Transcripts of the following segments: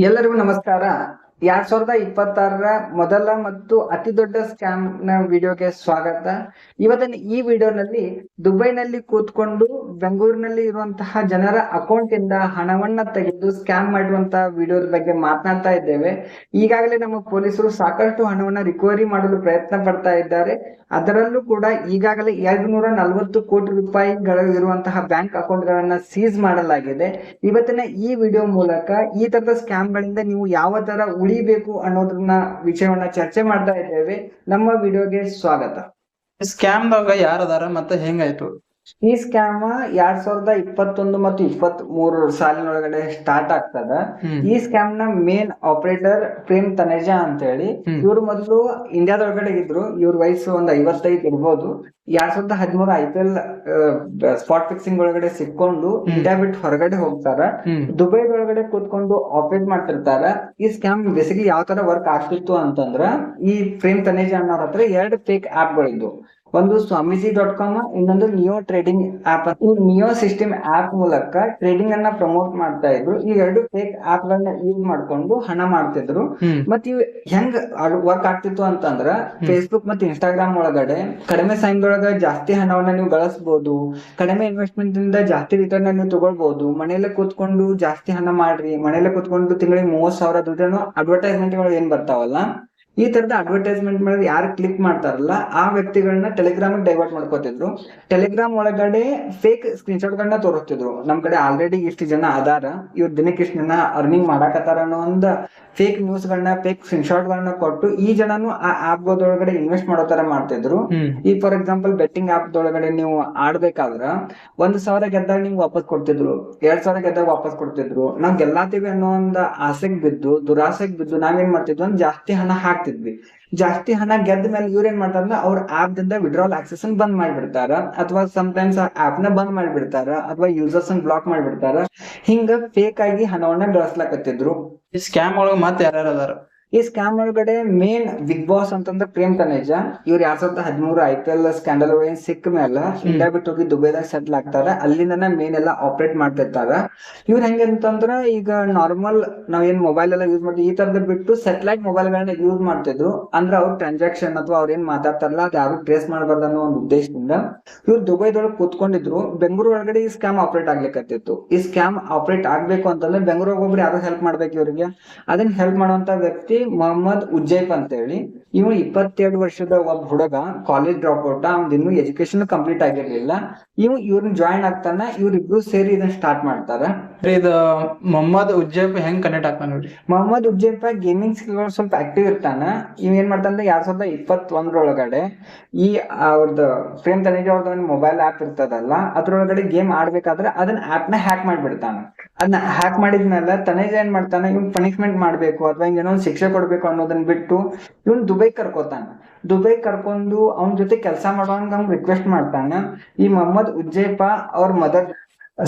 ಎಲ್ಲರಿಗೂ ನಮಸ್ಕಾರ. ಎರಡ್ ಸಾವಿರದ ಇಪ್ಪತ್ತಾರರ ಮೊದಲ ಮತ್ತು ಅತಿ ದೊಡ್ಡ ಸ್ಕ್ಯಾಮ್ನ ವಿಡಿಯೋಗೆ ಸ್ವಾಗತ. ಇವತ್ತಿನ ಈ ವಿಡಿಯೋನಲ್ಲಿ ದುಬೈನಲ್ಲಿ ಕೂತ್ಕೊಂಡು ಬೆಂಗಳೂರಿನಲ್ಲಿ ಇರುವಂತಹ ಜನರ ಅಕೌಂಟ್ ಇಂದ ಹಣವನ್ನ ತೆಗೆದು ಸ್ಕ್ಯಾಮ್ ಮಾಡುವಂತಹ ವಿಡಿಯೋದ ಬಗ್ಗೆ ಮಾತನಾಡ್ತಾ ಇದ್ದೇವೆ. ಈಗಾಗಲೇ ನಮ್ಮ ಪೊಲೀಸರು ಸಾಕಷ್ಟು ಹಣವನ್ನ ರಿಕವರಿ ಮಾಡಲು ಪ್ರಯತ್ನ ಪಡ್ತಾ ಇದ್ದಾರೆ. ಅದರಲ್ಲೂ ಕೂಡ ಈಗಾಗಲೇ ಎರಡು ನೂರ ನಲವತ್ತು ಕೋಟಿ ರೂಪಾಯಿಗಳು ಇರುವಂತಹ ಬ್ಯಾಂಕ್ ಅಕೌಂಟ್ ಗಳನ್ನ ಸೀಸ್ ಮಾಡಲಾಗಿದೆ. ಇವತ್ತಿನ ಈ ವಿಡಿಯೋ ಮೂಲಕ ಈ ತರದ ಸ್ಕ್ಯಾಮ್ ಗಳಿಂದ ನೀವು ಯಾವ ತರ ಉಳಿಬೇಕು ಅನ್ನೋದನ್ನ ವಿಷಯವನ್ನ ಚರ್ಚೆ ಮಾಡ್ತಾ ಇದ್ದೇವೆ. ನಮ್ಮ ವಿಡಿಯೋಗೆ ಸ್ವಾಗತ. ಸ್ಕ್ಯಾಮ್ದಾಗ ಯಾರದಾರ ಮತ್ತೆ ಹೆಂಗಾಯ್ತು ಈ ಸ್ಕ್ಯಾಮ್ ಎರಡ್ ಸಾವಿರದ ಇಪ್ಪತ್ತೊಂದು ಮತ್ತು ಇಪ್ಪತ್ತ್ ಮೂರು ಸಾಲಿನೊಳಗಡೆ ಸ್ಟಾರ್ಟ್ ಆಗ್ತದ. ಈ ಸ್ಕ್ಯಾಮ್ನ ಮೇನ್ ಆಪರೇಟರ್ ಪ್ರೇಮ್ ತನೇಜಾ ಅಂತ ಹೇಳಿ ಇವ್ರ ಮೊದಲು ಇಂಡಿಯಾದೊಳಗಡೆ ಇದ್ರು. ಇವ್ರ ವಯಸ್ಸು ಒಂದ್ ಐವತ್ತೈದು ಇರ್ಬೋದು. ಎರಡ್ ಸಾವಿರದ ಹದಿಮೂರು I P L spot fixing ಒಳಗಡೆ ಸಿಕ್ಕೊಂಡು. ಇಂಡಿಯಾ ಬಿಟ್ಟು ಹೊರಗಡೆ ಹೋಗ್ತಾರ. ದುಬೈ ಒಳಗಡೆ ಕೂತ್ಕೊಂಡು ಆಪರೇಟ್ ಮಾಡ್ತಿರ್ತಾರ. ಈ ಸ್ಕ್ಯಾಮ್ ಬೇಸಿಕಲಿ ಯಾವ ತರ ವರ್ಕ್ ಆಗ್ತಿತ್ತು ಅಂತಂದ್ರ ಈ ಪ್ರೇಮ್ ತನೇಜಾ ಅನ್ನೋರ್ ಹತ್ರ ಎರಡು ಫೇಕ್ ಆಪ್ ಗಳಿದ್ವು. ಒಂದು ಸ್ವಾಮೀಜಿ ಡಾಟ್ ಕಾಮ್ ಇನ್ನೊಂದು ನಿಯೋ ಟ್ರೇಡಿಂಗ್ ಆಪ್ ಈ ನಿಯೋ ಸಿಸ್ಟಮ್ ಆಪ್ ಮೂಲಕ ಟ್ರೇಡಿಂಗ್ ಅನ್ನ ಪ್ರಮೋಟ್ ಮಾಡ್ತಾ ಇದ್ರು. ಈ ಎರಡು ಫೇಕ್ ಆಪ್ ಗಳನ್ನ ಯೂಸ್ ಮಾಡ್ಕೊಂಡು ಹಣ ಮಾಡ್ತಿದ್ರು. ಮತ್ ಇವ್ ಹೆಂಗ್ ವರ್ಕ್ ಆಗ್ತಿತ್ತು ಅಂತಂದ್ರ ಫೇಸ್ಬುಕ್ ಮತ್ತೆ ಇನ್ಸ್ಟಾಗ್ರಾಮ್ ಒಳಗಡೆ ಕಡಿಮೆ ಸಮಯದೊಳಗ ಜಾಸ್ತಿ ಹಣವನ್ನ ನೀವು ಗಳಿಸಬಹುದು ಕಡಿಮೆ ಇನ್ವೆಸ್ಟ್ಮೆಂಟ್ ಇಂದ ಜಾಸ್ತಿ ರಿಟರ್ನ್ ನೀವು ತಗೊಳ್ಬಹುದು ಮನೆಯಲ್ಲೇ ಕೂತ್ಕೊಂಡು ಜಾಸ್ತಿ ಹಣ ಮಾಡ್ರಿ. ಮನೆಯಲ್ಲೇ ಕೂತ್ಕೊಂಡು ತಿಂಗಳಿಗೆ ಮೂವತ್ ಸಾವಿರ ದುಡ್ಡನ್ನು ಅಡ್ವರ್ಟೈಸ್ಮೆಂಟ್ಗಳು ಏನ್ ಬರ್ತಾವಲ್ಲ? ಈ ತರದ ಅಡ್ವರ್ಟೈಸ್ಮೆಂಟ್ ಮೇಲೆ ಯಾರು ಕ್ಲಿಕ್ ಮಾಡ್ತಾರಲ್ಲ, ಆ ವ್ಯಕ್ತಿಗಳನ್ನ ಟೆಲಿಗ್ರಾಮ್ ಡೈವರ್ಟ್ ಮಾಡ್ಕೋತಿದ್ರು. ಟೆಲಿಗ್ರಾಮ್ ಒಳಗಡೆ ಫೇಕ್ ಸ್ಕ್ರೀನ್ಶಾಟ್ ಗಳನ್ನ ತೋರಿಸ್ತಿದ್ರು. ನಮ್ ಕಡೆ ಆಲ್ರೆಡಿ ಇಷ್ಟು ಜನ ಅದಾರ, ಇವ್ರು ದಿನಕ್ಕೆ ಇಷ್ಟು ಜನ ಅರ್ನಿಂಗ್ ಮಾಡಾಕತ್ತಾರ ಅನ್ನೋ ಒಂದು ಫೇಕ್ ನ್ಯೂಸ್ ಗಳನ್ನ ಫೇಕ್ ಸ್ಕ್ರೀನ್ಶಾಟ್ ಗಳನ್ನ ಕೊಟ್ಟು ಈ ಜನನು ಆ ಆಪ್ ಒಳಗಡೆ ಇನ್ವೆಸ್ಟ್ ಮಾಡೋ ತರ ಮಾಡ್ತಿದ್ರು. ಈ ಫಾರ್ ಎಕ್ಸಾಂಪಲ್ ಬೆಟ್ಟಿಂಗ್ ಆಪ್ ಒಳಗಡೆ ನೀವು ಆಡ್ಬೇಕಾದ್ರ ಒಂದ್ ಸಾವಿರ ಗೆದ್ದಾಗ ನಿಮ್ಗೆ ವಾಪಸ್ ಕೊಡ್ತಿದ್ರು ಎರಡ್ ಸಾವಿರ ಗೆದ್ದಾಗ ವಾಪಸ್ ಕೊಡ್ತಿದ್ರು. ನಾವ್ ಗೆಲ್ಲಾತೀವಿ ಅನ್ನೋ ಒಂದ್ ಆಸೆಗ್ ಬಿದ್ದು ದುರಾಸೆಗ್ ಬಿದ್ದು ನಾವೇನ್ ಮಾಡ್ತಿದ್ವಿ? ಒಂದ್ ಜಾಸ್ತಿ ಹಣ ಹಾಕ್ತಿದ್ವಿ. ಜಾಸ್ತಿ ಹಣ ಗೆದ್ದ ಮೇಲೆ ಇವ್ರ ಏನ್ ಮಾಡ್ತಾರ ಅವ್ರ ಆಪ್ ದಿಂದ ವಿಡ್ರಾಲ್ ಆಕ್ಸೆಸ್ ಬಂದ್ ಮಾಡ್ಬಿಡ್ತಾರ. ಅಥವಾ ಸಮಟೈಮ್ಸ್ ಆ ಆಪ್ನ ಬಂದ್ ಮಾಡ್ಬಿಡ್ತಾರ, ಅಥವಾ ಯೂಸರ್ಸ್ ಬ್ಲಾಕ್ ಮಾಡ್ಬಿಡ್ತಾರ. ಹಿಂಗ ಫೇಕ್ ಆಗಿ ಹಣವನ್ನ ಗಳಿಸ್ಲಾಕತ್ತಿದ್ರು. ಈ ಸ್ಕ್ಯಾಮ್ ಒಳಗ ಮತ್ತೆ ಯಾರ್ಯಾರ ಅದಾರ? ಈ ಸ್ಕ್ಯಾಮ್ ಒಳಗಡೆ ಮೇನ್ ಬಿಗ್ ಬಾಸ್ ಅಂತಂದ್ರೆ ಪ್ರೇಮ್ ತನೇಜ ಇವ್ರು ಎರಡ್ ಸಾವಿರದ ಹದಿಮೂರು ಐ ಪಿ ಎಲ್ ಸ್ಕ್ಯಾಂಡಲ್ ಏನ್ ಸಿಕ್ಕ ಮೇಲೆ ಇಂಡಿಯಾ ಬಿಟ್ಟು ಹೋಗಿ ದುಬೈದಾಗ ಸೆಟ್ಲ್ ಆಗ್ತಾರ. ಅಲ್ಲಿಂದನ ಮೇನ್ ಎಲ್ಲ ಆಪರೇಟ್ ಮಾಡ್ತಿರ್ತಾರ ಇವ್ರು ಹೆಂಗೆ ಅಂತಂದ್ರ ಈಗ ನಾರ್ಮಲ್ ನಾವ್ ಏನ್ ಮೊಬೈಲ್ ಎಲ್ಲ ಯೂಸ್ ಮಾಡ್ತೀವಿ, ಈ ತರದ ಬಿಟ್ಟು ಸೆಟ್ಲೈಟ್ ಮೊಬೈಲ್ ಗಳನ್ನ ಯೂಸ್ ಮಾಡ್ತಿದ್ರು ಅಂದ್ರೆ ಅವ್ರ ಟ್ರಾನ್ಸಾಕ್ಷನ್ ಅಥವಾ ಅವ್ರ ಏನ್ ಮಾತಾಡ್ತಾರಲ್ಲ, ಅದು ಯಾರು ಟ್ರೇಸ್ ಮಾಡಬಾರ್ದು ಅನ್ನೋ ಒಂದು ಉದ್ದೇಶದಿಂದ ಇವ್ರು ದುಬೈದೊಳಗೆ ಕೂತ್ಕೊಂಡಿದ್ರು. ಬೆಂಗಳೂರು ಒಳಗಡೆ ಈ ಸ್ಕ್ಯಾಮ್ ಆಪರೇಟ್ ಆಗ್ಲಿಕ್ಕತ್ತಿತ್ತು ಈ ಸ್ಕ್ಯಾಮ್ ಆಪರೇಟ್ ಆಗ್ಬೇಕು ಅಂತಂದ್ರೆ ಬೆಂಗಳೂರಿಗೆ ಒಬ್ರು ಯಾರು ಹೆಲ್ಪ್ ಮಾಡ್ಬೇಕು ಇವ್ರಿಗೆ. ಅದನ್ನ ಹೆಲ್ಪ್ ಮಾಡುವಂತ ವ್ಯಕ್ತಿ ಮೊಹಮ್ಮದ್ ಉಜ್ಜೈಫ್ ಅಂತ ಹೇಳಿ ಇವ ಇಪ್ಪತ್ತೆರಡು ವರ್ಷದ ಒಬ್ಬ ಹುಡುಗ ಕಾಲೇಜ್ ಡ್ರಾಪ್ ಔಟ್ ಅವ್ನ್ ಇನ್ನು ಎಜುಕೇಶನ್ ಕಂಪ್ಲೀಟ್ ಆಗಿರ್ಲಿಲ್ಲ. ಇವ್ ಇವ್ರನ್ನ ಜಾಯಿನ್ ಆಗ್ತಾನ, ಇವ್ರಿಬ್ರು ಸೇರಿ ಇದನ್ನ ಸ್ಟಾರ್ಟ್ ಮಾಡ್ತಾರ. ಇದು ಮೊಹಮ್ಮದ್ ಉಜ್ಜೇಪ್ ಹೆಂಗ್ ಕನೆಕ್ಟ್ ಆಗ್ತಾನ ನೋಡ್ರಿ ಮೊಹಮ್ಮದ್ ಉಜ್ಜೇಪ ಗೇಮಿಂಗ್ ಸ್ಕಿಲ್ ಸ್ವಲ್ಪ ಆಕ್ಟಿವ್ ಇರ್ತಾನ. ಇವ್ ಏನ್ ಮಾಡ್ತಾನ ಎರಡ್ ಸಾವಿರದ ಇಪ್ಪತ್ತೊಂದರೊಳಗಡೆ ಈ ಅವ್ರದ್ದು ಫ್ರೇಮ್ ತನಿಜಾ ಅವ್ರದ್ದು ಒಂದು ಮೊಬೈಲ್ ಆಪ್ ಇರ್ತದಲ್ಲ, ಅದ್ರೊಳಗಡೆ ಗೇಮ್ ಆಡ್ಬೇಕಾದ್ರೆ ಅದನ್ನ ಆಪ್ನ ಹ್ಯಾಕ್ ಮಾಡ್ಬಿಡ್ತಾನ. ಅದನ್ನ ಹ್ಯಾಕ್ ಮಾಡಿದ್ಮೇಲೆ ತನೇಜ ಏನ್ ಮಾಡ್ತಾನೆ ಇವ್ ಪನಿಷ್ಮೆಂಟ್ ಮಾಡ್ಬೇಕು ಅಥವಾ ಹಿಂಗ್ ಏನೋ ಶಿಕ್ಷೆ ಕೊಡ್ಬೇಕು ಅನ್ನೋದನ್ನ ಬಿಟ್ಟು ಇವ್ನ್ ದುಬೈ ಕರ್ಕೋತಾನ. ದುಬೈ ಕರ್ಕೊಂಡು ಅವನ ಜೊತೆ ಕೆಲಸ ಮಾಡೋಂಗ ಅವ್ನ್ ರಿಕ್ವೆಸ್ಟ್ ಮಾಡ್ತಾನ. ಈ ಮೊಹಮ್ಮದ್ ಉಜ್ಜೇಪ ಅವ್ರ ಮದರ್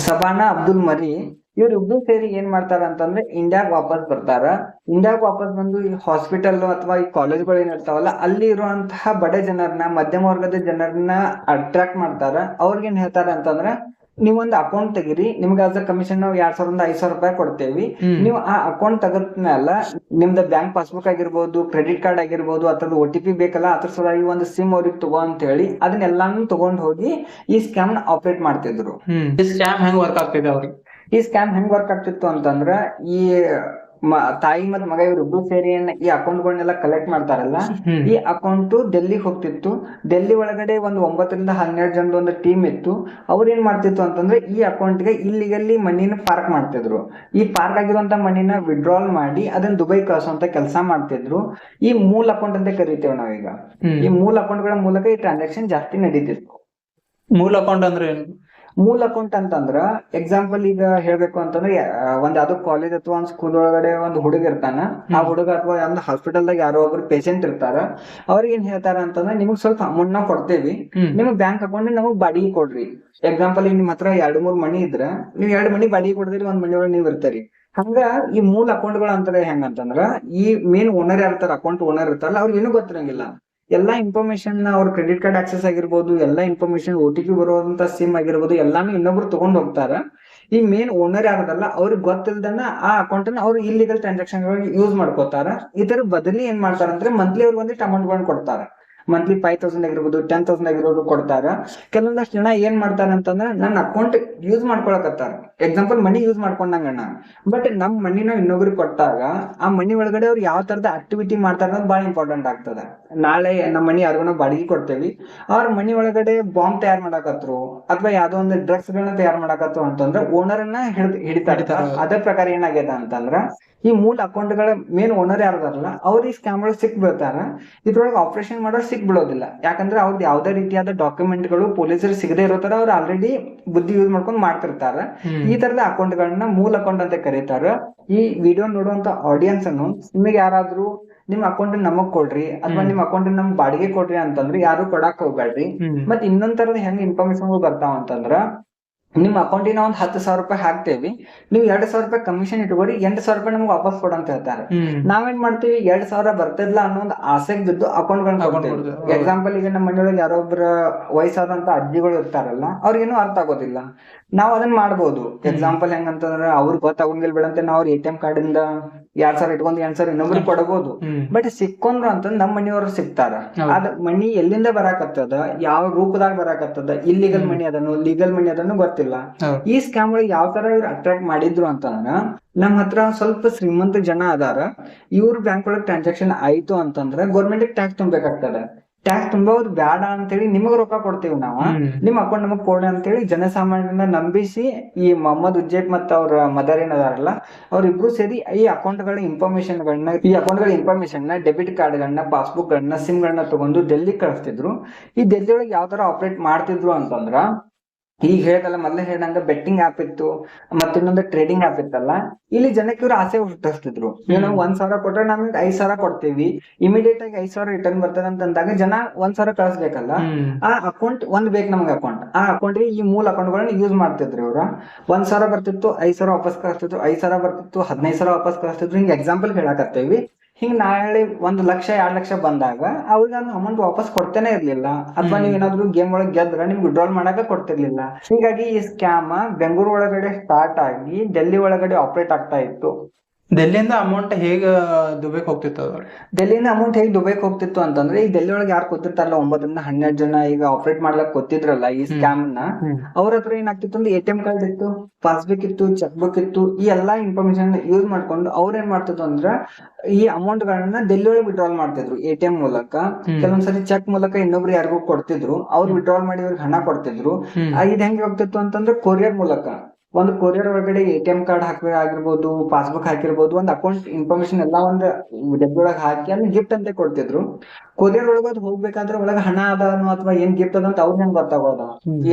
ಸಬಾನಾ ಅಬ್ದುಲ್ ಮರಿ ಇವ್ರಿಬ್ರು ಸೇರಿ ಏನ್ ಮಾಡ್ತಾರ ಅಂತಂದ್ರೆ ಇಂಡಿಯಾಗ್ ವಾಪಸ್ ಬರ್ತಾರ. ಇಂಡಿಯಾಗ್ ವಾಪಸ್ ಬಂದು ಈ ಹಾಸ್ಪಿಟಲ್ ಅಥವಾ ಈ ಕಾಲೇಜ್ಗಳು ಏನ್ ಇರ್ತಾವಲ್ಲ ಅಲ್ಲಿ ಇರುವಂತಹ ಬಡ ಜನರನ್ನ ಮಧ್ಯಮ ವರ್ಗದ ಜನರನ್ನ ಅಟ್ರಾಕ್ಟ್ ಮಾಡ್ತಾರ. ಅವ್ರಿಗೇನ್ ಹೇಳ್ತಾರ ಅಂತಂದ್ರ ನೀವೊಂದು ಅಕೌಂಟ್ ತೆಗಿರಿ ನಿಮ್ಗೆ ಅದ್ರ ಕಮಿಷನ್ ನಾವು ಎರಡ್ ಸಾವಿರದ ಐದ್ ಸಾವಿರ ರೂಪಾಯಿ ಕೊಡ್ತೇವಿ. ನೀವು ಆ ಅಕೌಂಟ್ ತೆಗದ್ಮೇಲ ನಿಮ್ದು ಬ್ಯಾಂಕ್ ಪಾಸ್ಬುಕ್ ಆಗಿರ್ಬೋದು ಕ್ರೆಡಿಟ್ ಕಾರ್ಡ್ ಆಗಿರ್ಬೋದು ಅಥವಾ ಒ ಟಿ ಪಿ ಬೇಕಲ್ಲ ಅದ್ರ ಸಲುವಾಗಿ ಒಂದು ಸಿಮ್ ಅವ್ರಿಗೆ ತಗೋ ಅಂತ ಹೇಳಿ ಅದನ್ನೆಲ್ಲಾನು ತಗೊಂಡ್ ಹೋಗಿ ಈ ಸ್ಕ್ಯಾಮ್ನ ಆಪರೇಟ್ ಮಾಡ್ತಿದ್ರು. ಸ್ಕ್ಯಾಮ್ ಹೆಂಗ್ ವರ್ಕ್ ಆಗ್ತಿದೆ ಅವ್ರಿಗೆ? ಈ ಸ್ಕ್ಯಾಮ್ ಹೆಂಗ್ ವರ್ಕ್ ಆಗ್ತಿತ್ತು ಅಂತಂದ್ರ ಈ ತಾಯಿ ಮತ್ ಮಗ ಇವ್ರಿಬ್ರು ಸೇರಿ ಈ ಈ ಅಕೌಂಟ್ಗಳನ್ನೆಲ್ಲ ಕಲೆಕ್ಟ್ ಮಾಡ್ತಾರಲ್ಲ ಈ ಅಕೌಂಟ್ ಡೆಲ್ಲಿಗೆ ಹೋಗ್ತಿತ್ತು. ಡೆಲ್ಲಿ ಒಳಗಡೆ ಒಂದು ಒಂಬತ್ತರಿಂದ ಹನ್ನೆರಡು ಜನದ ಒಂದು ಟೀಮ್ ಇತ್ತು. ಅವ್ರ ಏನ್ ಮಾಡ್ತಿತ್ತು ಅಂತಂದ್ರೆ ಈ ಅಕೌಂಟ್ಗೆ ಇಲ್ಲಿಗಲ್ಲಿ ಮಣ್ಣಿನ ಪಾರ್ಕ್ ಮಾಡ್ತಿದ್ರು. ಈ ಪಾರ್ಕ್ ಆಗಿರುವಂತ ಮಣ್ಣಿನ ವಿಡ್ರಾಲ್ ಮಾಡಿ ಅದನ್ನ ದುಬೈ ಕಳ್ಸುವಂತ ಕೆಲಸ ಮಾಡ್ತಿದ್ರು. ಈ ಮೂಲ ಅಕೌಂಟ್ ಅಂತ ಕರಿತೇವೆ ನಾವೀಗ. ಈ ಮೂಲ ಅಕೌಂಟ್ಗಳ ಮೂಲಕ ಈ ಟ್ರಾನ್ಸಾಕ್ಷನ್ ಜಾಸ್ತಿ ನಡೀತಿತ್ತು. ಮೂಲ ಅಕೌಂಟ್ ಅಂದ್ರೆ ಏನು? ಮೂಲ ಅಕೌಂಟ್ ಅಂತಂದ್ರ ಎಕ್ಸಾಂಪಲ್ ಈಗ ಹೇಳ್ಬೇಕು ಅಂತಂದ್ರೆ ಒಂದ್ ಯಾವ್ದೋ ಕಾಲೇಜ್ ಅಥವಾ ಒಂದ್ ಸ್ಕೂಲ್ ಒಳಗಡೆ ಒಂದ್ ಹುಡುಗ ಇರ್ತಾನ ಆ ಹುಡುಗ ಅಥವಾ ಒಂದ್ ಹಾಸ್ಪಿಟಲ್ ದಾಗ ಯಾರೋ ಒಬ್ರು ಪೇಷಂಟ್ ಇರ್ತಾರ ಅವ್ರಿಗೆ ಏನ್ ಹೇಳ್ತಾರ ಅಂತಂದ್ರೆ ನಿಮಗ್ ಸ್ವಲ್ಪ ಅಮೌಂಟ್ ನಾವ್ ಕೊಡ್ತೇವಿ. ನಿಮ್ಗ್ ಬ್ಯಾಂಕ್ ಅಕೌಂಟ್ ನಮಗ್ ಬಾಡಿಗೆ ಕೊಡ್ರಿ. ಎಕ್ಸಾಂಪಲ್ ಈಗ ನಿಮ್ ಹತ್ರ ಎರಡ್ ಮೂರ್ ಮನಿ ಇದ್ರ ನೀವ್ ಎರಡ್ ಮನಿ ಬಾಡಿಗೆ ಕೊಡ್ತೀರಿ ಒಂದ್ ಮನಿ ಒಳಗೆ ನೀವ್ ಇರ್ತಾರಿ. ಹಂಗ ಈ ಮೂಲ ಅಕೌಂಟ್ಗಳು ಅಂತಾರೆ ಹೆಂಗಂತಂದ್ರ ಈ ಮೇನ್ ಓನರ್ ಯಾರ್ತಾರ ಅಕೌಂಟ್ ಓನರ್ ಇರ್ತಾರಲ್ಲ ಅವ್ರಿಗೆ ಏನು ಗೊತ್ತಿರಂಗಿಲ್ಲ. ಎಲ್ಲಾ ಇನ್ಫಾರ್ಮೇಶನ್ ಅವ್ರ ಕ್ರೆಡಿಟ್ ಕಾರ್ಡ್ ಆಕ್ಸೆಸ್ ಆಗಿರ್ಬೋದು, ಎಲ್ಲಾ ಇನ್ಫಾರ್ಮೇಶನ್ ಓ ಟಿ ಪಿ ಬರುವಂತ ಸಿಮ್ ಆಗಿರ್ಬೋದು, ಎಲ್ಲಾನು ಇನ್ನೊಬ್ರು ತಗೊಂಡ್ ಹೋಗ್ತಾರ. ಈ ಮೇನ್ ಓನರ್ ಯಾರದಲ್ಲ, ಅವ್ರಿಗೆ ಗೊತ್ತಿಲ್ದನ ಆ ಅಕೌಂಟ್ ಅನ್ನ ಅವ್ರು ಇಲ್ಲಿಗಲ್ ಟ್ರಾನ್ಸಾಕ್ಷನ್ ಯೂಸ್ ಮಾಡ್ಕೋತಾರ. ಇದರ ಬದಲಿ ಏನ್ ಮಾಡ್ತಾರ ಅಂದ್ರೆ ಮಂತ್ಲಿ ಅವ್ರಿಗೆ ಒಂದಿಷ್ಟು ಅಮೌಂಟ್ ಕೊಡ್ತಾರ. ಮಂತ್ಲಿ ಫೈವ್ ತೌಸಂಡ್ ಆಗಿರ್ಬೋದು ಟೆನ್ ತೌಸಂಡ್ ಆಗಿರ್ಬೋದು ಕೊಡ್ತಾರ. ಕೆಲವೊಂದಷ್ಟು ಜನ ಏನ್ ಮಾಡ್ತಾರ ಅಂತಂದ್ರೆ ನನ್ನ ಅಕೌಂಟ್ ಯೂಸ್ ಮಾಡ್ಕೊಳಕತ್ತಾರ. ಎಕ್ಸಾಂಪಲ್ ಮನಿ ಯೂಸ್ ಮಾಡ್ಕೊಂಡಂಗಣ್ಣ ಬಟ್ ನಮ್ ಮನಿ ನಾವ್ ಇನ್ನೊಬ್ರಿಗೆ ಕೊಟ್ಟಾಗ ಆ ಮನಿ ಒಳಗಡೆ ಅವ್ರು ಯಾವ ತರದ ಆಕ್ಟಿವಿಟಿ ಮಾಡ್ತಾರ ಅನ್ನೋದು ಬಹಳ ಇಂಪಾರ್ಟೆಂಟ್ ಆಗ್ತದ. ನಾಳೆ ನಮ್ಮ ಮನಿ ಯಾರಿಗೂ ನಾವು ಬಾಡಿಗೆ ಕೊಡ್ತೇವಿ. ಅವ್ರ ಮನಿ ಒಳಗಡೆ ಬಾಂಬ್ ತಯಾರ್ ಮಾಡಾಕತ್ರು ಅಥವಾ ಯಾವ್ದೋ ಒಂದು ಡ್ರಗ್ಸ್ ಗಳನ್ನ ತಯಾರು ಮಾಡಾಕತ್ರು ಅಂತಂದ್ರ ಓನರ್ ಅನ್ನ ಹಿಡಿದ್ ಅದ್ರ ಪ್ರಕಾರ ಏನಾಗ್ಯದ ಅಂತಂದ್ರ ಈ ಮೂಲ ಅಕೌಂಟ್ಗಳ ಮೇನ್ ಓನರ್ ಯಾರದಾರಲ್ಲ ಅವ್ರ ಈ ಸ್ಕ್ಯಾಮ್ ಒಳಗೆ ಸಿಕ್ ಬೀಳ್ತಾರ ಇದ್ರೊಳಗೆ ಆಪರೇಷನ್ ಮಾಡೋರು ಸಿಕ್ ಬೀಳೋದಿಲ್ಲ ಯಾಕಂದ್ರೆ ಅವ್ರದ್ದು ಯಾವ್ದೇ ರೀತಿಯಾದ ಡಾಕ್ಯುಮೆಂಟ್ಗಳು ಪೊಲೀಸರು ಸಿಗದೆ ಇರೋ ತರ ಅವ್ರು ಆಲ್ರೆಡಿ ಬುದ್ಧಿ ಯೂಸ್ ಮಾಡ್ಕೊಂಡು ಮಾಡ್ತಿರ್ತಾರ. ಈ ತರದ ಅಕೌಂಟ್ಗಳನ್ನ ಮೂಲ ಅಕೌಂಟ್ ಅಂತ ಕರೀತಾರೆ. ಈ ವಿಡಿಯೋ ನೋಡುವಂತ ಆಡಿಯನ್ಸ್ ಅನ್ನು ನಿಮಗೆ ಯಾರಾದ್ರೂ ನಿಮ್ ಅಕೌಂಟ್ ನಮಗ್ ಕೊಡ್ರಿ ಅಥವಾ. ನಿಮ್ ಅಕೌಂಟ್ ನಮ್ ಬಾಡಿಗೆ ಕೊಡ್ರಿ ಅಂತಂದ್ರೆ ಯಾರು ಕೊಡಾಕ್ ಹೋಗ್ಬೇಡ್ರಿ. ಮತ್ ಇನ್ನೊಂದ್ ತರದ ಹೆಂಗ್ ಇನ್ಫಾರ್ಮೇಶನ್ ಬರ್ತಾವ ಅಂತಂದ್ರ ನಿಮ್ ಅಕೌಂಟಿನ ಒಂದು ಹತ್ತು ಸಾವಿರ ರೂಪಾಯಿ ಹಾಕ್ತೇವಿ. ನೀವು ಎರಡ್ ಸಾವಿರ ರೂಪಾಯಿ ಕಮಿಷನ್ ಇಟ್ಕೊಡಿ ಎಂಟು ಸಾವಿರ ರೂಪಾಯಿ ನಮ್ಗೆ ವಾಪಸ್ ಕೊಡು ಅಂತ ಹೇಳ್ತಾರೆ. ನಾವೇನ್ ಮಾಡ್ತೀವಿ ಎರಡ್ ಸಾವಿರ ಬರ್ತದಲ್ಲ ಅನ್ನೋ ಒಂದು ಆಸೆಗೆ ಬಿದ್ದು ಅಕೌಂಟ್ ಗಳನ್ನ. ಎಕ್ಸಾಂಪಲ್ ಈಗ ನಮ್ಮ ಮನೆಯೊಳಗೆ ಯಾರೊಬ್ರ ವಯಸ್ಸಾದಂತ ಅಜ್ಜಿಗಳು ಇರ್ತಾರಲ್ಲ ಅವ್ರಿಗೇನು ಅರ್ಥ ಆಗೋದಿಲ್ಲ. ನಾವ್ ಅದನ್ನ ಮಾಡ್ಬೋದು. ಎಕ್ಸಾಂಪಲ್ ಹೆಂಗಂತಂದ್ರೆ ಅವ್ರಿಗೆ ಗೊತ್ತಾಗಂಗಿಲ್ಲ ಬಿಡಂತೆ ನಾವು ಅವ್ರ ಎ ಟಿ ಎಂ ಕಾರ್ಡ್ ಇಂದ ಎರಡ್ ಸಾವಿರ ಇಟ್ಕೊಂಡ್ ಎರಡ್ ಸಾವಿರ ಇನ್ನೊಬ್ರಿಗೆ ಕೊಡಬಹುದು ಬಟ್ ಸಿಕ್ಕೊಂಡ್ರು ಅಂತಂದ್ ನಮ್ ಮನಿಯವ್ರು ಸಿಗ್ತಾರ. ಅದ್ ಮನಿ ಎಲ್ಲಿಂದ ಬರಾಕತ್ತದ ಯಾವ ರೂಪದಾಗ ಬರಾಕತ್ತದ ಇಲ್ಲಿಗಲ್ ಮನಿ ಅದನ್ನು ಲೀಗಲ್ ಮನಿ ಅದನ್ನು ಗೊತ್ತಿಲ್ಲ. ಈ ಸ್ಕ್ಯಾಮ್ ಒಳಗೆ ಯಾವ ತರ ಇವ್ರು ಅಟ್ರಾಕ್ಟ್ ಮಾಡಿದ್ರು ಅಂತಂದ್ರ ನಮ್ ಹತ್ರ ಸ್ವಲ್ಪ ಶ್ರೀಮಂತ ಜನ ಅದಾರ. ಇವ್ರ ಬ್ಯಾಂಕ್ ಒಳಗೆ ಟ್ರಾನ್ಸಾಕ್ಷನ್ ಆಯ್ತು ಅಂತಂದ್ರ ಗೌರ್ಮೆಂಟ್ ಟ್ಯಾಕ್ಸ್ ತುಂಬಬೇಕಾಗ್ತದ. ಟ್ಯಾಕ್ಸ್ ತುಂಬೋದು ಬ್ಯಾಡ ಅಂತೇಳಿ ನಿಮಗ್ ರೊಕ್ಕ ಕೊಡ್ತೀವಿ ನಾವ. ನಿಮ್ ಅಕೌಂಟ್ ನಮಗ್ ಕೊಡಿ ಅಂತೇಳಿ ಜನಸಾಮಾನ್ಯನ ನಂಬಿಸಿ ಈ ಮೊಹಮ್ಮದ್ ಉಜ್ಜೇಟ್ ಮತ್ತ ಅವ್ರ ಮದರ್ ಏನದಾರಲ್ಲ ಅವ್ರಿಬ್ರು ಸೇರಿ ಈ ಅಕೌಂಟ್ಗಳ ಇನ್ಫಾರ್ಮೇಶನ್ ಗಳನ್ನ ಈ ಅಕೌಂಟ್ಗಳ ಇನ್ಫಾರ್ಮೇಶನ್ನ ಡೆಬಿಟ್ ಕಾರ್ಡ್ ಗಳನ್ನ ಪಾಸ್ಬುಕ್ ಗಳನ್ನ ಸಿಮ್ ಗಳನ್ನ ತಗೊಂಡು ಡೆಲ್ಲಿ ಕಳಿಸ್ತಿದ್ರು. ಈ ಡೆಲ್ಲಿ ಒಳಗೆ ಯಾವ ತರ ಆಪರೇಟ್ ಮಾಡ್ತಿದ್ರು ಅಂತಂದ್ರ ಈಗ ಹೇಳ್ದಲ್ಲ ಮೊದ್ಲೇ ಹೇಳ್ದಂಗ ಬೆಟ್ಟಿಂಗ್ ಆಪ್ ಇತ್ತು ಮತ್ತೆ ಇನ್ನೊಂದು ಟ್ರೇಡಿಂಗ್ ಆಪ್ ಇತ್ತಲ್ಲ ಇಲ್ಲಿ ಜನಕ್ಕೆ ಇವ್ರು ಆಸೆ ಹುಟ್ಟಿಸ್ತಿದ್ರು. ನಾವು ಒಂದ್ ಸಾವಿರ ಕೊಟ್ರೆ ನಮ್ಗೆ ಐದ್ ಸಾವಿರ ಕೊಡ್ತೀವಿ ಇಮಿಡಿಯೇಟ್ ಆಗಿ ಐದ್ ಸಾವಿರ ರಿಟರ್ನ್ ಬರ್ತದೆ ಅಂತ ಅಂದಾಗ ಜನ ಒಂದ್ ಸಾವಿರ ಕಳಿಸ್ಬೇಕಲ್ಲ ಆ ಅಕೌಂಟ್ ಒಂದ್ ಬೇಕು ನಮ್ಗೆ ಅಕೌಂಟ್ ಆ ಅಕೌಂಟ್ ಈ ಮೂಲ ಅಕೌಂಟ್ ಗಳನ್ನ ಯೂಸ್ ಮಾಡ್ತಿದ್ರು ಇವ್ರು. ಒಂದ್ ಸಾವಿರ ಬರ್ತಿತ್ತು ಐದ್ ಸಾವಿರ ವಾಪಸ್ ಕಳಿಸ್ತಿದ್ರು ಐದ್ ಸಾವಿರ ಬರ್ತಿತ್ತು ಹದಿನೈದು ಸಾವಿರ ವಾಪಸ್ ಕಳಿಸ್ತಿದ್ರು ಹಿಂಗ್ ಎಕ್ಸಾಂಪಲ್ ಹೇಳಕತ್ತೇವಿ ಹಿಂಗ್ ನಾಳೆ ಒಂದ್ ಲಕ್ಷ ಎರಡ್ ಲಕ್ಷ ಬಂದಾಗ ಅವ್ರಿಗೆ ಅದು ಅಮೌಂಟ್ ವಾಪಸ್ ಕೊಡ್ತೇನೆ ಇರ್ಲಿಲ್ಲ. ಅಥವಾ ನೀವು ಏನಾದ್ರು ಗೇಮ್ ಒಳಗೆ ಗೆದ್ರ ನಿಮ್ಗೆ ವಿಡ್ರಾಲ್ ಮಾಡಾಕ ಕೊಡ್ತಿರ್ಲಿಲ್ಲ. ಹೀಗಾಗಿ ಈ ಸ್ಕ್ಯಾಮ್ ಬೆಂಗಳೂರು ಒಳಗಡೆ ಸ್ಟಾರ್ಟ್ ಆಗಿ ಡೆಲ್ಲಿ ಒಳಗಡೆ ಆಪರೇಟ್ ಆಗ್ತಾ ಇತ್ತು. ಡೆಲ್ಲಿಯಿಂದ ಅಮೌಂಟ್ ಹೇಗೆ ದುಬೈಗೆ ಹೋಗ್ತಿತ್ತು ಅದು? ಅಮೌಂಟ್ ಹೇಗೆ ದುಬೈಗೆ ಹೋಗ್ತಿತ್ತು ಅಂತಂದ್ರೆ ಈ ಡೆಲ್ಲಿ ಒಳಗೆ ಯಾರು ಕೂತಿರ್ತಾರಲ್ಲ ಒಂಬತ್ತರಿಂದ ಹನ್ನೆರಡು ಜನ ಈಗ ಆಪರೇಟ್ ಮಾಡ್ಲಕ್ ಗೊತ್ತಿದ್ರಲ್ಲ ಈ ಸ್ಕ್ಯಾಮ್ನ ಅವ್ರ ಹತ್ರ ಏನಾಗ್ತಿತ್ತು ಅಂದ್ರೆ ಎ ಟಿ ಎಂ ಕಾರ್ಡ್ ಇತ್ತು ಪಾಸ್ಬುಕ್ ಇತ್ತು ಚೆಕ್ ಬುಕ್ ಇತ್ತು ಈ ಎಲ್ಲಾ ಇನ್ಫಾರ್ಮೇಶನ್ ಯೂಸ್ ಮಾಡ್ಕೊಂಡು ಅವ್ರ ಏನ್ ಮಾಡ್ತಿದ್ರು ಅಂದ್ರ ಈ ಅಮೌಂಟ್ ಗಳನ್ನ ಡೆಲ್ಲಿ ಒಳಗೆ ವಿಡ್ರಾಲ್ ಮಾಡ್ತಿದ್ರು ಎ ಟಿ ಎಂ ಮೂಲಕ. ಕೆಲವೊಂದ್ಸರಿ ಚೆಕ್ ಮೂಲಕ ಇನ್ನೊಬ್ರು ಯಾರಿಗೂ ಕೊಡ್ತಿದ್ರು ಅವ್ರು ವಿಡ್ರಾಲ್ ಮಾಡಿ ಅವ್ರಿಗೆ ಹಣ ಕೊಡ್ತಿದ್ರು. ಇದ್ ಹೆಂಗ್ ಹೋಗ್ತಿತ್ತು ಅಂತಂದ್ರೆ ಕೊರಿಯರ್ ಮೂಲಕ. ಒಂದು ಕೊರಿಯರ್ ಒಳಗಡೆ A T M card passbook ಹಾಕಿರ್ಬೋದು ಒಂದು ಅಕೌಂಟ್ ಇನ್ಫಾರ್ಮೇಶನ್ ಎಲ್ಲಾ ಒಂದು ಡಬ್ಬಿ ಒಳಗೆ ಹಾಕಿ ಅಲ್ಲಿ ಗಿಫ್ಟ್ ಅಂತ ಕೊಡ್ತಿದ್ರು. ಕೊರಿಯರ್ ಒಳಗ ಅದ್ ಹೋಗ್ಬೇಕಾದ್ರೆ ಒಳಗೆ ಹಣ ಅದಾನು ಅಥವಾ ಏನ್ ಗಿಫ್ಟ್ ಅದ ಅಂತ ಅವ್ರ ಹೆಂಗ್ ಗೊತ್ತಾಗೋದ?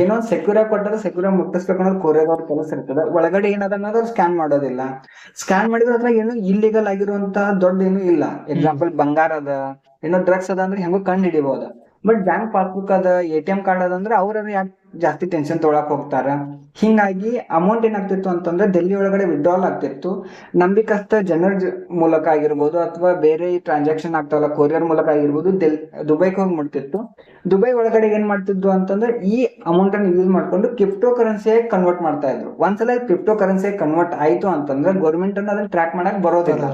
ಏನೋ ಏನೋ ಸೆಕ್ಯೂರ್ ಆಗಿ ಕೊಟ್ಟರೆ ಸೆಕ್ಯೂರ್ ಆಗಿ ಮುಟ್ಟಿಸ್ಬೇಕು ಅನ್ನೋದು ಕೊರಿಯರ್ ಅವ್ರ ಕೆಲಸ ಇರ್ತದ. ಒಳಗಡೆ ಏನದ ಅನ್ನೋದು ಸ್ಕ್ಯಾನ್ ಮಾಡೋದಿಲ್ಲ. ಸ್ಕ್ಯಾನ್ ಮಾಡಿದ್ರೆ ಅದ್ರಾಗ ಏನು ಇಲ್ಲಿಗಲ್ ಆಗಿರುವಂತಹ ದೊಡ್ಡ ಏನು ಇಲ್ಲ. ಎಕ್ಸಾಂಪಲ್ ಬಂಗಾರ ಅದ ಏನೋ ಡ್ರಗ್ಸ್ ಅದ ಅಂದ್ರೆ ಹೆಂಗೋ ಕಂಡು ಹಿಡಿಬಹುದು ಬಟ್ ಬ್ಯಾಂಕ್ ಪಾಸ್ಬುಕ್ ಅದ ಎ ಟಿ ಎಂ ಕಾರ್ಡ್ ಅದಂದ್ರೆ ಅವ್ರ ಯಾಕೆ ಜಾಸ್ತಿ ಟೆನ್ಷನ್ ತೊಗೊಳಕ್ ಹೋಗ್ತಾರ? ಹಿಂಗಾಗಿ ಅಮೌಂಟ್ ಏನಾಗ್ತಿತ್ತು ಅಂತಂದ್ರೆ ಡೆಲ್ಲಿ ಒಳಗಡೆ ವಿಡ್ರಾಲ್ ಆಗ್ತಿತ್ತು. ನಂಬಿಕಸ್ಥ ಜನರ ಮೂಲಕ ಆಗಿರ್ಬೋದು ಅಥವಾ ಬೇರೆ ಟ್ರಾನ್ಸಾಕ್ಷನ್ ಆಗ್ತಾವಲ್ಲ ಕೊರಿಯರ್ ಮೂಲಕ ಆಗಿರ್ಬೋದು ಡೆಲ್ ದುಬೈಗೆ ಹೋಗಿ ಮುಟ್ತಿತ್ತು. ದುಬೈ ಒಳಗಡೆ ಏನ್ ಮಾಡ್ತಿದ್ವು ಅಂತಂದ್ರೆ ಈ ಅಮೌಂಟ್ ಅನ್ನು ಯೂಸ್ ಮಾಡ್ಕೊಂಡು ಕ್ರಿಪ್ಟೋ ಕರೆನ್ಸಿಯಾಗಿ ಕನ್ವರ್ಟ್ ಮಾಡ್ತಾ ಇದ್ರು. ಒಂದ್ಸಲ ಕ್ರಿಪ್ಟೋ ಕರೆನ್ಸಿಯಾಗಿ ಕನ್ವರ್ಟ್ ಆಯ್ತು ಅಂತಂದ್ರೆ ಗೌರ್ಮೆಂಟ್ ಅನ್ನ ಅದನ್ನ ಟ್ರ್ಯಾಕ್ ಮಾಡಕ್ ಬರೋದಿಲ್ಲ.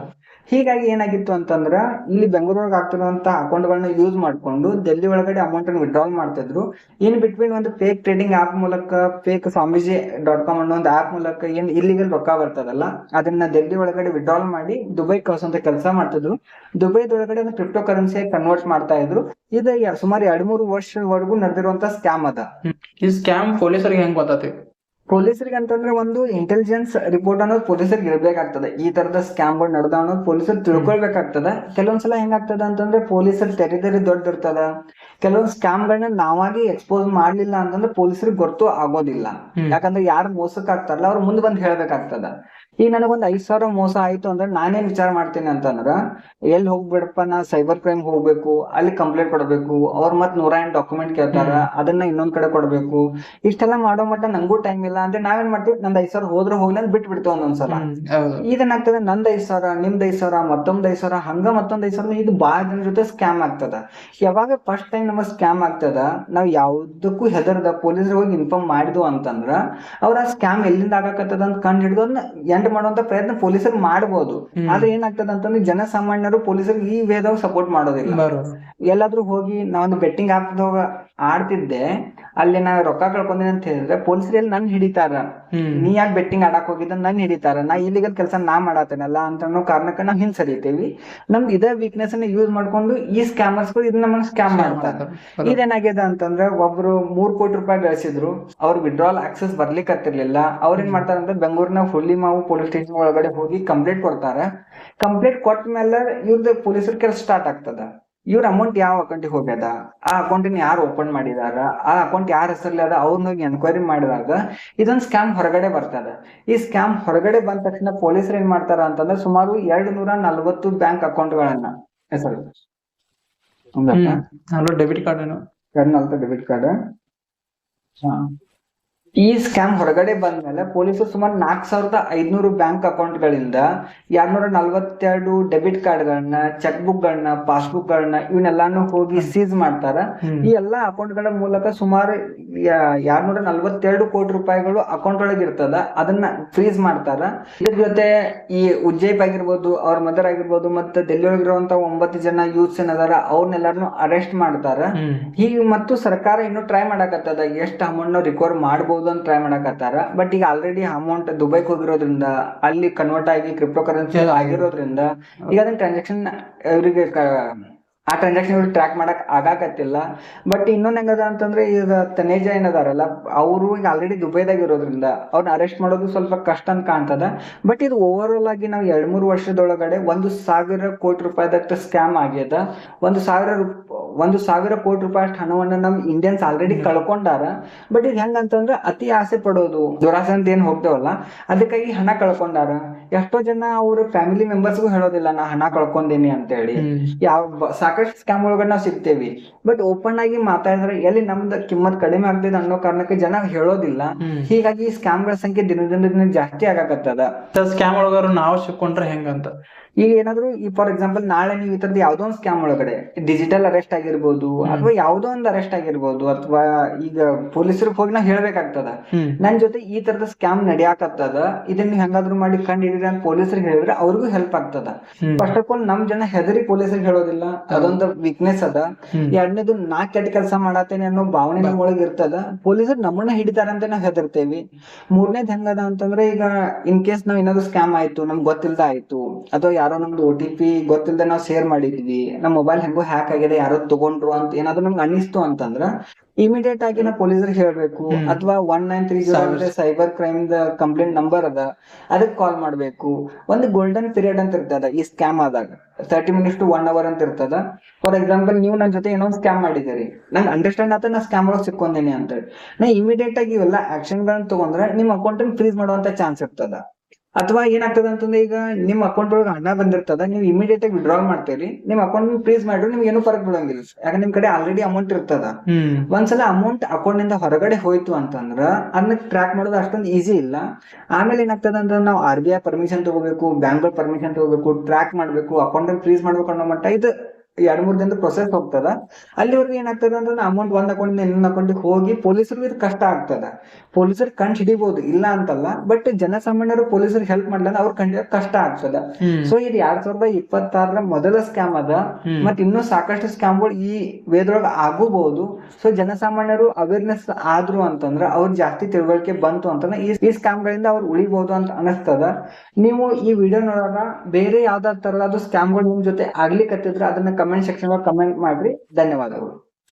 ಹೀಗಾಗಿ ಏನಾಗಿತ್ತು ಅಂತಂದ್ರ ಇಲ್ಲಿ ಬೆಂಗಳೂರೊಳಗೆ ಆಗ್ತಿರುವಂತಹ ಅಕೌಂಟ್ ಗಳನ್ನ ಯೂಸ್ ಮಾಡ್ಕೊಂಡು ಡೆಲ್ಲಿ ಒಳಗಡೆ ಅಮೌಂಟ್ ಅನ್ನು ವಿಡ್ರಾಲ್ ಮಾಡ್ತಿದ್ರು. ಇನ್ ಬಿಟ್ವೀನ್ ಒಂದು ಫೇಕ್ ಟ್ರೇಡಿಂಗ್ ಆಪ್ ಮೂಲಕ ಫೇಕ್ ಸ್ವಾಮೀಜಿ ಡಾಟ್ ಕಾಮ್ ಅನ್ನೋ ಒಂದು ಆಪ್ ಮೂಲಕ ಏನ್ ಇಲ್ಲಿಗಲ್ ರೊಕ್ಕ ಬರ್ತದಲ್ಲ, ಅದನ್ನ ಡೆಲ್ಲಿ ಒಳಗಡೆ ವಿಡ್ರಾಲ್ ಮಾಡಿ ದುಬೈ ಕಳ್ಸೋಂತ ಕೆಲಸ ಮಾಡ್ತಿದ್ರು. ದುಬೈದೊಳಗಡೆ ಒಂದು ಕ್ರಿಪ್ಟೋ ಕರೆನ್ಸಿ ಕನ್ವರ್ಟ್ ಮಾಡ್ತಾ ಇದ್ರು. ಇದು ಸುಮಾರು ಎರಡ್ ಮೂರು ವರ್ಷವರೆಗೂ ನಡೆದಿರುವಂತ ಸ್ಕ್ಯಾಮ್ ಅದ. ಈ ಸ್ಕ್ಯಾಮ್ ಪೊಲೀಸರಿಗೆ ಹೆಂಗ್ ಗೊತ್ತಾತಿ? ಪೊಲೀಸರಿಗೆ ಅಂತಂದ್ರೆ ಒಂದು ಇಂಟೆಲಿಜೆನ್ಸ್ ರಿಪೋರ್ಟ್ ಅನ್ನೋದು ಪೊಲೀಸರಿಗೆ ಇರಬೇಕಾಗ್ತದೆ. ಈ ತರದ ಸ್ಕ್ಯಾಮ್ಗಳು ನಡೆದ ಅನ್ನೋದು ಪೊಲೀಸರು ತಿಳ್ಕೊಳ್ಬೇಕಾಗ್ತದೆ. ಕೆಲವೊಂದ್ಸಲ ಹೆಂಗಾಗ್ತದ ಅಂತಂದ್ರೆ ಪೊಲೀಸರ ಟೆರಿಟರಿ ದೊಡ್ಡ ಇರ್ತದ ಕೆಲವೊಂದು ಸ್ಕ್ಯಾಮ್ ಗಳನ್ನ ನಾವಾಗಿ ಎಕ್ಸ್ಪೋಸ್ ಮಾಡ್ಲಿಲ್ಲ ಅಂತಂದ್ರೆ ಪೊಲೀಸರಿಗೆ ಗೊತ್ತು ಆಗೋದಿಲ್ಲ. ಯಾಕಂದ್ರೆ ಯಾರು ಮೋಸಕ್ಕಾಗ್ತಾರಲ್ಲ ಅವ್ರು ಮುಂದೆ ಬಂದು ಹೇಳ್ಬೇಕಾಗ್ತದ. ಈಗ ನನಗೊಂದ್ ಐದ್ ಸಾವಿರ ಮೋಸ ಆಯ್ತು ಅಂದ್ರೆ ನಾನೇನ್ ವಿಚಾರ ಮಾಡ್ತೀನಿ ಅಂತಂದ್ರ ಎಲ್ಲಿ ಹೋಗ್ಬಿಡಪ್ಪ ನಾ ಸೈಬರ್ ಕ್ರೈಮ್ ಹೋಗ್ಬೇಕು ಅಲ್ಲಿ ಕಂಪ್ಲೇಂಟ್ ಕೊಡ್ಬೇಕು ಅವ್ರ ಮತ್ ನೂರ ಎಂಟ್ ಡಾಕ್ಯುಮೆಂಟ್ ಕೇಳ್ತಾರ ಅದನ್ನ ಇನ್ನೊಂದ್ ಕಡೆ ಕೊಡ್ಬೇಕು. ಇಷ್ಟೆಲ್ಲ ಮಾಡೋ ಮಟ್ಟ ನಂಗೂ ಟೈಮ್ ಇಲ್ಲ. ಅಂದ್ರೆ ನಾವೇನ್ ಮಾಡ್ತೀವಿ ನಂದ್ ಐದ್ ಸಾವಿರ ಹೋದ್ರೆ ಹೋಗ್ಲಿ ಅಂತ ಬಿಟ್ಟು ಬಿಡ್ತೇವೆ ಒಂದೊಂದ್ಸಲ ಇದೇನಾಗ್ತದೆ ನಂದ್ ಐದ್ ಸಾವಿರ ನಿಮ್ದ್ ಐದ್ ಸಾವಿರ ಮತ್ತೊಂದ್ ಐದ್ ಸಾವಿರ ಹಂಗ ಮತ್ತೊಂದ್ ಐದ್ ಸಾವಿರ ಇದು ಬಾಳ ಜನ ಜೊತೆ ಸ್ಕ್ಯಾಮ್ ಆಗ್ತದ. ಯಾವಾಗ ಫಸ್ಟ್ ಟೈಮ್ ನಮಗ್ ಸ್ಕ್ಯಾಮ್ ಆಗ್ತದ ನಾವ್ ಯಾವ್ದಕ್ಕೂ ಹೆದರ್ದ ಪೊಲೀಸರಿಗೆ ಹೋಗಿ ಇನ್ಫಾರ್ಮ್ ಮಾಡಿದ್ವು ಅಂತಂದ್ರ ಅವ್ರ ಆ ಸ್ಕ್ಯಾಮ್ ಎಲ್ಲಿಂದ ಆಗಾಕತ್ತದ ಅಂತ ಕಂಡು ಹಿಡಿದು ಅದನ್ನ ಎಂಡ್ ಮಾಡುವಂತ ಪ್ರಯತ್ನ ಪೊಲೀಸರು ಮಾಡ್ಬೋದು. ಹ್ಮ್. ಆದ್ರೆ ಏನಾಗ್ತದೆ ಅಂತಂದ್ರೆ ಜನಸಾಮಾನ್ಯರು ಪೊಲೀಸರಿಗೆ ಈ ವೇದಾಗ ಸಪೋರ್ಟ್ ಮಾಡೋದಿಲ್ಲ. ಎಲ್ಲಾದ್ರೂ ಹೋಗಿ ನಾವೊಂದು ಬೆಟ್ಟಿಂಗ್ ಆಪ್ದಾಗ ಆಡ್ತಿದ್ದೆ ಅಲ್ಲಿ ನಾ ರೊಕ್ಕ ಕಳ್ಕೊಂಡಿನಿ ಅಂತ ಹೇಳಿದ್ರೆ ಪೊಲೀಸರಲ್ಲಿ ನನ್ ಹಿಡಿತಾರ. ನೀ ಯಾಕೆ ಬೆಟ್ಟಿಂಗ್ ಆಡಕ್ ಹೋಗಿದ್ದ ನನ್ ಹಿಡಿತಾರ. ನಾ ಇಲ್ಲಿಗಲ್ ಕೆಲಸ ನಾ ಮಾಡತ್ತೇನಲ್ಲ ಅಂತ ಅನ್ನೋ ಕಾರಣಕ್ಕೆ ನಾವ್ ಹಿಂದ್ ಸರಿತೇವಿ. ನಮ್ದು ಇದೇ ವೀಕ್ನೆಸ್ ಅನ್ನ ಯೂಸ್ ಮಾಡ್ಕೊಂಡು ಈ ಸ್ಕ್ಯಾಮರ್ಸ್ ಇದನ್ನ ನಮ್ಮನ್ನ ಸ್ಕ್ಯಾಮ್ ಮಾಡ್ತಾರ. ಇದೇನಾಗ್ಯದ ಇದೇನಾಗಿದೆ ಅಂತಂದ್ರೆ ಒಬ್ರು ಮೂರ್ ಕೋಟಿ ರೂಪಾಯಿ ಗಳಿಸಿದ್ರು ಅವ್ರ ವಿಡ್ರಾಲ್ ಆಕ್ಸೆಸ್ ಬರ್ಲಿಕ್ಕತ್ತಿರ್ಲಿಲ್ಲ ಅವ್ರ ಏನ್ ಮಾಡ್ತಾರ ಅಂದ್ರೆ ಬೆಂಗಳೂರಿನ ಹುಲ್ಲಿ ಮಾವು ಪೊಲೀಸ್ ಸ್ಟೇಷನ್ ಒಳಗಡೆ ಹೋಗಿ ಕಂಪ್ಲೇಂಟ್ ಕೊಡ್ತಾರ. ಕಂಪ್ಲೇಂಟ್ ಕೊಟ್ಟ ಮೇಲೆ ಇವ್ರದ್ದು ಪೊಲೀಸರ ಕೆಲಸ ಸ್ಟಾರ್ಟ್ ಆಗ್ತದ. ಇವ್ರ ಅಮೌಂಟ್ ಯಾವ ಅಕೌಂಟಿಗೆ ಹೋಗ್ಯದ? ಆ ಅಕೌಂಟಿನ ಯಾರು ಓಪನ್ ಮಾಡಿದಾರ ಆ ಅಕೌಂಟ್ ಯಾರ ಹೆಸರಲ್ಲಿ ಅದ ಅವ್ರನ್ನ ಎನ್ಕ್ವೈರಿ ಮಾಡಿದಾಗ ಇದೊಂದು ಸ್ಕ್ಯಾಮ್ ಹೊರಗಡೆ ಬರ್ತದ. ಈ ಸ್ಕ್ಯಾಮ್ ಹೊರಗಡೆ ಬಂದ ತಕ್ಷಣ ಪೊಲೀಸರು ಏನ್ ಮಾಡ್ತಾರ ಅಂತಂದ್ರೆ ಸುಮಾರು ಎರಡ್ ನೂರ ನಲ್ವತ್ತು ಬ್ಯಾಂಕ್ ಅಕೌಂಟ್ಗಳನ್ನ ಹೆಸರು. ಡೆಬಿಟ್ ಕಾರ್ಡ್ ಏನು? ಎರಡ್ ನಲ್ವತ್ತು ಡೆಬಿಟ್ ಕಾರ್ಡ್ ಈ ಸ್ಕ್ಯಾಮ್ ಹೊರಗಡೆ ಬಂದ್ಮೇಲೆ ಪೊಲೀಸರು ಸುಮಾರು ನಾಲ್ಕು ಸಾವಿರದ ಐದುನೂರು ಬ್ಯಾಂಕ್ ಅಕೌಂಟ್ಗಳಿಂದ ಎರಡ್ನೂರ ನಲ್ವತ್ತೆರಡು ಡೆಬಿಟ್ ಕಾರ್ಡ್ಗಳನ್ನ ಚೆಕ್ ಬುಕ್ ಗಳನ್ನ ಪಾಸ್ಬುಕ್ ಗಳನ್ನ ಇವನ್ನೆಲ್ಲಾನು ಹೋಗಿ ಸೀಸ್ ಮಾಡ್ತಾರ. ಈ ಎಲ್ಲಾ ಅಕೌಂಟ್ಗಳ ಮೂಲಕ ಸುಮಾರು ಎರಡ್ನೂರ ನಲ್ವತ್ತೆರಡು ಕೋಟಿ ರೂಪಾಯಿಗಳು ಅಕೌಂಟ್ ಒಳಗೆ ಇರ್ತದ. ಅದನ್ನ ಫ್ರೀಸ್ ಮಾಡ್ತಾರ. ಇದ್ರ ಜೊತೆ ಈ ಉಜ್ಜೈಪ್ ಆಗಿರ್ಬೋದು ಅವ್ರ ಮದರ್ ಆಗಿರ್ಬೋದು ಮತ್ತೆ ಡೆಲ್ಲಿ ಒಳಗಿರುವಂತ ಒಂಬತ್ತು ಜನ ಯೂತ್ಸ್ ಏನದಾರ ಅವ್ರನ್ನೆಲ್ಲಾರನು ಅರೆಸ್ಟ್ ಮಾಡ್ತಾರ. ಹೀಗೆ ಮತ್ತು ಸರ್ಕಾರ ಇನ್ನು ಟ್ರೈ ಮಾಡಕತ್ತದ ಎಷ್ಟು ಅಮೌಂಟ್ ನಾವು ರಿಕವರ್ ಮಾಡಬಹುದು ಅಂತ ಟ್ರೈ ಮಾಡಕತ್ತಾರ ಬಟ್ ಈಗ ಆಲ್ರೆಡಿ ಅಮೌಂಟ್ ದುಬೈಗೆ ಹೋಗಿರೋದ್ರಿಂದ, ಅಲ್ಲಿ ಕನ್ವರ್ಟ್ ಆಗಿ ಕ್ರಿಪ್ಟೋ ಕರೆನ್ಸಿ ಆಗಿರೋದ್ರಿಂದ, ಈಗ ಅದನ್ನ ಟ್ರಾನ್ಸಾಕ್ಷನ್ ಇವರಿಗೆ ಆ ಟ್ರಾನ್ಸಾಕ್ಷನ್ ಟ್ರ್ಯಾಕ್ ಮಾಡಕ್ ಆಗಾಕತ್ತಿಲ್ಲ ಬಟ್ ಇನ್ನೊಂದ್ ಹೆಂಗದ ಅಂತಂದ್ರೆ, ಈಗ ತನೇಜ ಏನದಾರಲ್ಲ, ಅವರು ಈಗ ಆಲ್ರೆಡಿ ದುಬೈದಾಗ ಇರೋದ್ರಿಂದ ಅವ್ರನ್ನ ಅರೆಸ್ಟ್ ಮಾಡೋದು ಸ್ವಲ್ಪ ಕಷ್ಟ ಅಂತ ಕಾಣ್ತದ. ಬಟ್ ಇದು ಓವರ್ ಆಲ್ ಆಗಿ ನಾವು ಎರಡ್ ಮೂರು ವರ್ಷದೊಳಗಡೆ ಒಂದು ಸಾವಿರ ಕೋಟಿ ರೂಪಾಯಿದಷ್ಟು ಸ್ಕ್ಯಾಮ್ ಆಗ್ಯದ. ಒಂದು ಸಾವಿರ ಒಂದು ಸಾವಿರ ಕೋಟಿ ರೂಪಾಯಿ ಅಷ್ಟು ಹಣವನ್ನ ನಮ್ ಇಂಡಿಯನ್ಸ್ ಆಲ್ರೆಡಿ ಕಳ್ಕೊಂಡಾರ. ಬಟ್ ಇದು ಹೆಂಗಂತಂದ್ರೆ ಅತಿ ಆಸೆ ಪಡೋದು. ದುರಾಸೆ ಅಂತ ಏನ್ ಹೋಗ್ತೇವಲ್ಲ ಅದಕ್ಕಾಗಿ ಹಣ ಕಳ್ಕೊಂಡಾರ. ಎಷ್ಟೋ ಜನ ಅವ್ರ ಫ್ಯಾಮಿಲಿ ಮೆಂಬರ್ಸ್ಗೂ ಹೇಳೋದಿಲ್ಲ ನಾ ಹಣ ಕಳ್ಕೊಂಡೇನಿ ಅಂತ ಹೇಳಿ ಯಾವ ಸಾಕಷ್ಟು ಸ್ಕ್ಯಾಮ್ ಒಳಗಡೆ ನಾವು ಸಿಗ್ತೇವಿ. ಬಟ್ ಓಪನ್ ಆಗಿ ಮಾತಾಡಿದ್ರೆ ಎಲ್ಲಿ ನಮ್ದು ಕಿಮ್ಮತ್ ಕಡಿಮೆ ಆಗ್ತದೆ ಅನ್ನೋ ಕಾರಣಕ್ಕೆ ಜನ ಹೇಳೋದಿಲ್ಲ. ಹೀಗಾಗಿ ಸ್ಕ್ಯಾಮ್ಗಳ ಸಂಖ್ಯೆ ದಿನದಿಂದ ದಿನ ಜಾಸ್ತಿ ಆಗಾಕತ್ತದ. ಸ್ಕ್ಯಾಮ್ ಒಳಗಾರು ನಾವು ಸಿಕ್ಕೊಂಡ್ರೆ ಹೆಂಗಂತ? ಈಗ ಏನಾದ್ರು ಈ ಫಾರ್ ಎಕ್ಸಾಂಪಲ್ ನಾಳೆ ನೀವು ಈ ತರದ ಯಾವ್ದೋ ಒಂದು ಸ್ಕ್ಯಾಮ್ ಒಳಗಡೆ ಡಿಜಿಟಲ್ ಅರೆಸ್ಟ್ ಆಗಿರ್ಬೋದು ಅಥವಾ ಯಾವ್ದೋ ಒಂದು ಅರೆಸ್ಟ್ ಆಗಿರ್ಬೋದು ಅಥವಾ ಈಗ ಪೊಲೀಸರಿಗೆ ಹೋಗಿ ನಾ ಹೇಳ್ಬೇಕಾಗ್ತದ. ನನ್ ಜೊತೆ ಈ ತರದ ಸ್ಕ್ಯಾಮ್ ನಡಿಯಾಕತ್ತದ ಇದನ್ನ ಹೆಂಗಾದ್ರು ಮಾಡಿ ಕಂಡು ಹಿಡಿದ್ರಿ ಅಂತ ಪೊಲೀಸರಿಗೆ ಹೇಳಿದ್ರೆ ಅವ್ರಿಗೂ ಹೆಲ್ಪ್ ಆಗ್ತದ. ಫಸ್ಟ್ ಆಫ್ ಆಲ್ ನಮ್ ಜನ ಹೆದರಿ ಪೊಲೀಸರಿಗೆ ಹೇಳೋದಿಲ್ಲ ಅದೊಂದು ವೀಕ್ನೆಸ್ ಅದ. ಎರಡನೇದು ನಾ ಕೆಟ್ಟ ಕೆಲಸ ಮಾಡತ್ತೇನೆ ಅನ್ನೋ ಭಾವನೆ ನಮ್ ಒಳಗ್ ಇರ್ತದ. ಪೊಲೀಸರು ನಮ್ಮನ್ನ ಹಿಡಿತಾರಂತ ನಾವ್ ಹೆದರ್ತೇವಿ. ಮೂರನೇದ್ ಹೆಂಗದ ಅಂತಂದ್ರೆ ಈಗ ಇನ್ ಕೇಸ್ ನಾವ್ ಏನಾದ್ರು ಸ್ಕ್ಯಾಮ್ ಆಯ್ತು ನಮ್ಗೆ ಗೊತ್ತಿಲ್ದ ಆಯ್ತು ಅಥವಾ ಯಾರೋ ನಮ್ದು ಒ ಟಿ ಪಿ ಗೊತ್ತಿಲ್ಲದೆ ನಾವು ಶೇರ್ ಮಾಡಿದ್ವಿ. ನಮ್ ಮೊಬೈಲ್ ಹೆಂಗೋ ಹ್ಯಾಕ್ ಆಗಿದೆ ಯಾರೋ ತಗೊಂಡ್ರು ಅಂತ ಏನಾದ್ರು ನಮ್ಗೆ ಅನಿಸ್ತು ಅಂತಂದ್ರ ಇಮಿಡಿಯೇಟ್ ಆಗಿ ನಾವು ಪೊಲೀಸರಿಗೆ ಹೇಳ್ಬೇಕು. ಅಥವಾ one nine three zero cyber crime the complaint number ಅದ ಅದಕ್ಕೆ ಕಾಲ್ ಮಾಡ್ಬೇಕು. ಒಂದು ಗೋಲ್ಡನ್ ಪೀರಿಯಡ್ ಅಂತ ಇರ್ತದ ಈ ಸ್ಕ್ಯಾಮ್ ಆದಾಗ. Thirty minutes to one hour ಅಂತ ಇರ್ತದ. ಫಾರ್ ಎಕ್ಸಾಂಪಲ್ ನೀವು ನನ್ನ ಜೊತೆ ಏನೋ ಸ್ಕ್ಯಾಮ್ ಮಾಡಿದಿರಿ ನಂಗೆ ಅಂಡರ್ಸ್ಟ್ಯಾಂಡ್ ಆತ ನಾ ಸ್ಕ್ಯಾಮ್ ಒಳಗೆ ಸಿಕ್ಕೊಂಡೇನಿ ಅಂತ ಹೇಳಿ. ನಾ ಇಮಿಡಿಯೇಟ್ ಆಗಿ ಇವೆಲ್ಲ ಆಕ್ಷನ್ ಗಳನ್ನ ತಗೊಂಡ್ರೆ ನಿಮ್ ಅಕೌಂಟ್ ಫ್ರೀಸ್ ಮಾಡುವಂತ ಚಾನ್ಸ್ ಇರ್ತದ. ಅಥವಾ ಏನಾಗ್ತದ ಅಂತಂದ್ರೆ ಈಗ ನಿಮ್ಮ ಅಕೌಂಟ್ ಒಳಗೆ ಹಣ ಬಂದಿರ್ತದ ನೀವು ಇಮಿಡಿಯೇಟ್ ಆಗಿ ವಿಡ್ರಾ ಮಾಡ್ತೀರಿ ನಿಮ್ ಅಕೌಂಟ್ ಫ್ರೀಸ್ ಮಾಡಿದ್ರೆ ನಿಮ್ಗೆ ಏನು ಫರಕ್ ಬೀಳಂಗಿಲ್ಲ ಯಾಕಂದ್ರೆ ನಿಮ್ ಕಡೆ ಆಲ್ರೆಡಿ ಅಮೌಂಟ್ ಇರ್ತದ. ಒಂದ್ಸಲ ಅಮೌಂಟ್ ಅಕೌಂಟ್ನಿಂದ ಹೊರಗಡೆ ಹೋಯ್ತು ಅಂತಂದ್ರ ಅದನ್ನ ಟ್ರ್ಯಾಕ್ ಮಾಡೋದು ಅಷ್ಟೊಂದು ಈಸಿ ಇಲ್ಲ. ಆಮೇಲೆ ಏನಾಗ್ತದ ಅಂದ್ರೆ ನಾವು ಆರ್ ಬಿ ಐ ಪರ್ಮಿಷನ್ ತಗೋಬೇಕು ಬ್ಯಾಂಕ್ ಪರ್ಮಿಷನ್ ತಗೋಬೇಕು ಟ್ರ್ಯಾಕ್ ಮಾಡ್ಬೇಕು ಅಕೌಂಟ್ ಫ್ರೀಸ್ ಮಾಡ್ಬೇಕು ಅನ್ನೋ ಮಟ್ಟ ಇದು ಎರಡ್ ಮೂರ್ ದಿನದ ಪ್ರೊಸೆಸ್ ಹೋಗ್ತದ. ಅಲ್ಲಿವರೆಗೆ ಏನಾಗ್ತದ ಅಂದ್ರೆ ಅಮೌಂಟ್ ಒಂದ್ ಅಕೌಂಟ್ ಇನ್ನೊಂದ್ ಅಕೌಂಟಿಗೆ ಹೋಗಿ ಪೊಲೀಸರು ಇದು ಕಷ್ಟ ಆಗ್ತದ. ಪೊಲೀಸರು ಕಂಡು ಹಿಡಿಬಹುದು ಇಲ್ಲ ಅಂತಲ್ಲ ಬಟ್ ಜನಸಾಮಾನ್ಯರು ಪೊಲೀಸರು ಹೆಲ್ಪ್ ಮಾಡಲ್ಲ ಅವ್ರ ಕಂಡು ಕಷ್ಟ ಆಗ್ತದ. ಸೊ ಇದು ಎರಡ್ ಸಾವಿರದ ಇಪ್ಪತ್ತಾರರ ಮೊದಲ ಸ್ಕ್ಯಾಮ್ ಅದ. ಮತ್ತೆ ಮತ್ ಇನ್ನೂ ಸಾಕಷ್ಟು ಸ್ಕ್ಯಾಮ್ಗಳು ಈ ವೇದೊಳಗ ಆಗಬಹುದು. ಸೊ ಜನಸಾಮಾನ್ಯರು ಅವೇರ್ನೆಸ್ ಆದ್ರು ಅಂತಂದ್ರ ಅವ್ರ ಜಾಸ್ತಿ ತಿಳುವಳಿಕೆ ಬಂತು ಅಂತಂದ್ರೆ ಈ ಈ ಸ್ಕ್ಯಾಮ್ ಗಳಿಂದ ಅವ್ರು ಉಳಿಬಹುದು ಅಂತ ಅನಸ್ತದ ನೀವು ಈ ವಿಡಿಯೋ ನೋಡಾಗ ಬೇರೆ ಯಾವ್ದಾದ್ ಸ್ಕ್ಯಾಮ್ ಸ್ಕ್ಯಾಮ್ಗಳು ನಿಮ್ ಜೊತೆ ಆಗ್ಲಿಕ್ಕೆ ಅದನ್ನ ಕಮೆಂಟ್ ಸೆಕ್ಷನ್ ಕಮೆಂಟ್ ಮಾಡ್ರಿ. ಧನ್ಯವಾದಗಳು.